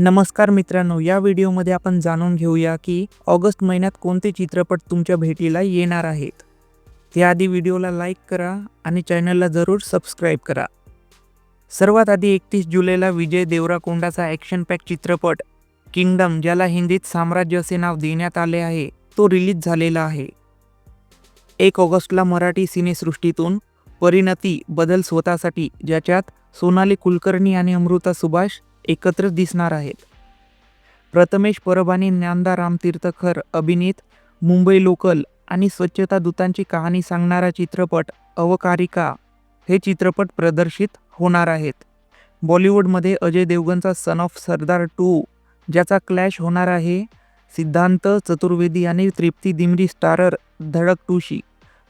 नमस्कार मित्रांनो या व्हिडिओमध्ये आपण जाणून घेऊया की ऑगस्ट महिन्यात कोणते चित्रपट तुमच्या भेटीला येणार आहेत. त्याआधी व्हिडिओला लाईक करा आणि चॅनलला जरूर सबस्क्राईब करा. सर्वात आधी एकतीस जुलैला विजय देवराकोंडाचा ॲक्शन पॅक चित्रपट किंगडम ज्याला हिंदीत साम्राज्य असे नाव देण्यात आले आहे तो रिलीज झालेला आहे. एक ऑगस्टला मराठी सिनेसृष्टीतून परिणती बदल स्वतःसाठी ज्याच्यात सोनाली कुलकर्णी आणि अमृता सुभाष एकत्र दिसणार आहेत. प्रथमेश परब आणि ज्ञानदा रामतीर्थकर अभिनीत मुंबई लोकल आणि स्वच्छता दूतांची कहाणी सांगणारा चित्रपट अवकारिका हे चित्रपट प्रदर्शित होणार आहेत. बॉलिवूडमध्ये अजय देवगनचा सन ऑफ सरदार टू ज्याचा क्लॅश होणार आहे सिद्धांत चतुर्वेदी आणि तृप्ती दिमरी स्टारर धडक टूशी.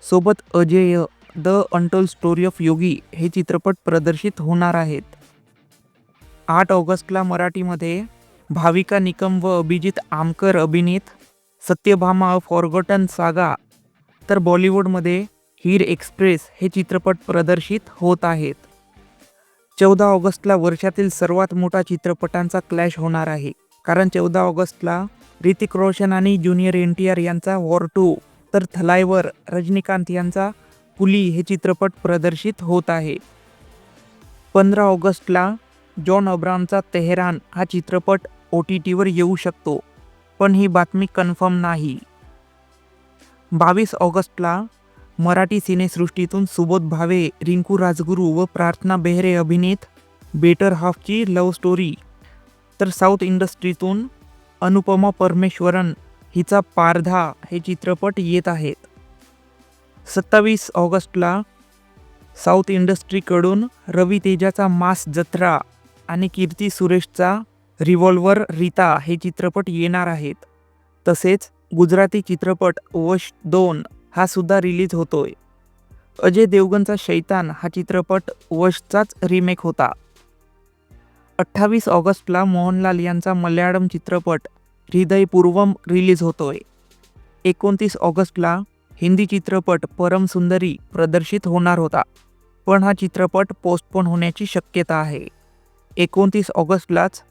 सोबत Ajay the untold story of Yogi हे चित्रपट प्रदर्शित होणार आहेत. आठ ऑगस्टला मराठीमध्ये भाविका निकम व अभिजित आमकर अभिनीत सत्यभामा फॉरगॉटन सागा तर बॉलिवूडमध्ये हीर एक्सप्रेस हे चित्रपट प्रदर्शित होत आहेत. चौदा ऑगस्टला वर्षातील सर्वात मोठा चित्रपटांचा क्लॅश होणार आहे कारण चौदा ऑगस्टला ऋतिक रोशन आणि ज्युनियर एन टी आर यांचा वॉर टू तर थलायवर रजनीकांत यांचा पुली हे चित्रपट प्रदर्शित होत आहे. पंधरा ऑगस्टला जॉन अब्रामचा तेहरान हा चित्रपट ओ टी टीवर येऊ शकतो पण ही बातमी कन्फर्म नाही. बावीस ऑगस्टला मराठी सिनेसृष्टीतून सुबोध भावे रिंकू राजगुरू व प्रार्थना बेहरे अभिनीत बेटर हाफची लव्ह स्टोरी. तर साऊथ इंडस्ट्रीतून अनुपमा परमेश्वरन हिचा पारधा हे चित्रपट येत आहेत. सत्तावीस ऑगस्टला साऊथ इंडस्ट्रीकडून रवी तेजाचा मास जत्रा आणि कीर्ती सुरेशचा रिव्हॉल्वर रीता हे चित्रपट येणार आहेत. तसेच गुजराती चित्रपट वश दोन हा सुद्धा रिलीज होतोय. अजय देवगनचा शैतान हा चित्रपट वशचाच रिमेक होता. अठ्ठावीस ऑगस्टला मोहनलाल यांचा मल्याळम चित्रपट हृदयपूर्वम रिलीज होतोय. एकोणतीस ऑगस्टला हिंदी चित्रपट परम सुंदरी प्रदर्शित होणार होता. पण हा चित्रपट पोस्टपोन होण्याची शक्यता आहे. एकोणतीस ऑगस्टलाच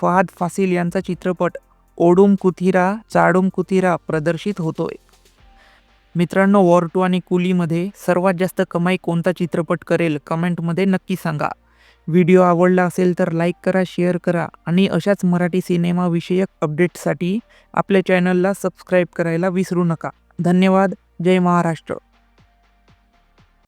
फहाद फासिल यांचा चित्रपट ओडूम कुथिरा चाडूम कुथिरा प्रदर्शित होतोय. मित्रांनो वॉर टू आणि कुलीमध्ये सर्वात जास्त कमाई कोणता चित्रपट करेल कमेंटमध्ये नक्की सांगा. व्हिडिओ आवडला असेल तर लाईक करा शेअर करा आणि अशाच मराठी सिनेमाविषयक अपडेट्ससाठी आपल्या चॅनलला सबस्क्राईब करायला विसरू नका. धन्यवाद. जय महाराष्ट्र.